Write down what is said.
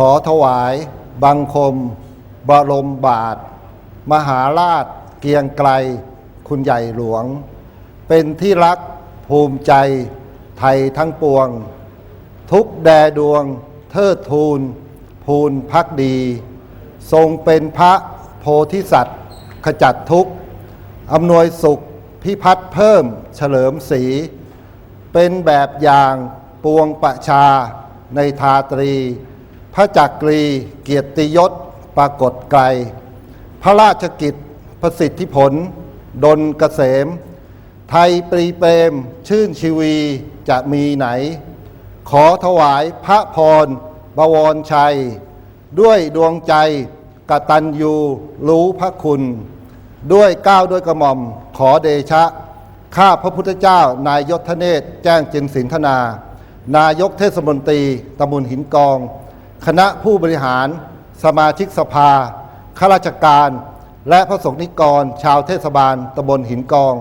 ขอถวาย บังคม บรมบาท มหาราช เกียงไกล คุณใหญ่หลวง เป็นที่รักภูมิใจไทยทั้งปวง ทุกแดดวง เทิดทูนภูนพักดี ทรงเป็นพระโพธิสัตว์ ขจัดทุกข์อำนวยสุขพิพัฒน์เพิ่มเฉลิมศรีเป็นแบบอย่างปวงประชาในทาตรี พระจักรีเกียรติยศปรากฏไกล พระราชกิจประสิทธิผลดลเกษม ไทยปรีเปรม ชื่นชีวีจะมีไหน ขอถวายพระพรบวรชัย ด้วยดวงใจกตัญญูรู้พระคุณ ด้วยก้าวด้วยกระหม่อมขอเดชะ ข้าพระพุทธเจ้านายยศเนศแจ้งจินสินธนา นายกเทศมนตรีตำบลหินกอง คณะผู้บริหาร สมาชิกสภาข้าราชการ และพระสงฆ์นิกร ชาวเทศบาลตำบลหินกอง